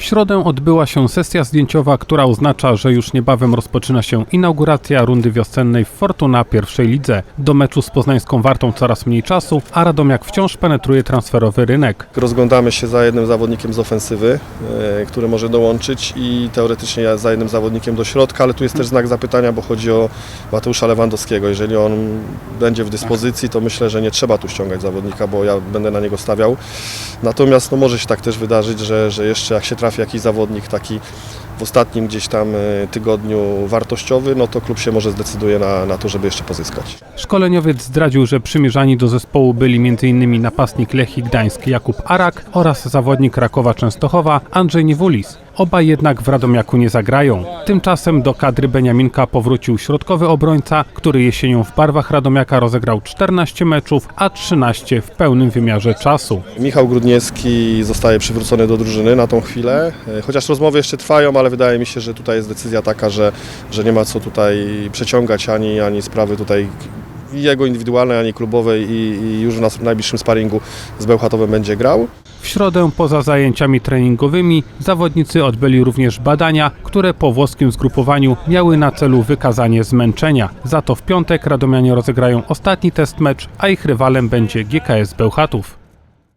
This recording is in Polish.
W środę odbyła się sesja zdjęciowa, która oznacza, że już niebawem rozpoczyna się inauguracja rundy wiosennej w Fortuna pierwszej lidze. Do meczu z poznańską Wartą coraz mniej czasu, a Radomiak wciąż penetruje transferowy rynek. Rozglądamy się za jednym zawodnikiem z ofensywy, e, który może dołączyć i teoretycznie za jednym zawodnikiem do środka, ale tu jest też znak zapytania, bo chodzi o Mateusza Lewandowskiego. Jeżeli on będzie w dyspozycji, to myślę, że nie trzeba tu ściągać zawodnika, bo ja będę na niego stawiał. Natomiast no, może się tak też wydarzyć, że, że jeszcze jak się trafi jakiś zawodnik taki w ostatnim gdzieś tam e, tygodniu wartościowy, no to klub się może zdecyduje na, na to, żeby jeszcze pozyskać. Szkoleniowiec zdradził, że przymierzani do zespołu byli m.in. napastnik Lechii Gdańsk Jakub Arak oraz zawodnik Rakowa Częstochowa Andrzej Niewulis. Obaj jednak w Radomiaku nie zagrają. Tymczasem do kadry Beniaminka powrócił środkowy obrońca, który jesienią w barwach Radomiaka rozegrał 14 meczów, a 13 w pełnym wymiarze czasu. Michał Grudniewski zostaje przywrócony do drużyny na tą chwilę, e, chociaż rozmowy jeszcze trwają, ale wydaje mi się, że tutaj jest decyzja taka, że, że nie ma co tutaj przeciągać ani, ani sprawy tutaj jego indywidualnej, ani klubowej i, i już w najbliższym sparingu z Bełchatowem będzie grał. W środę poza zajęciami treningowymi zawodnicy odbyli również badania, które po włoskim zgrupowaniu miały na celu wykazanie zmęczenia. Za to w piątek Radomianie rozegrają ostatni test mecz, a ich rywalem będzie GKS Bełchatów.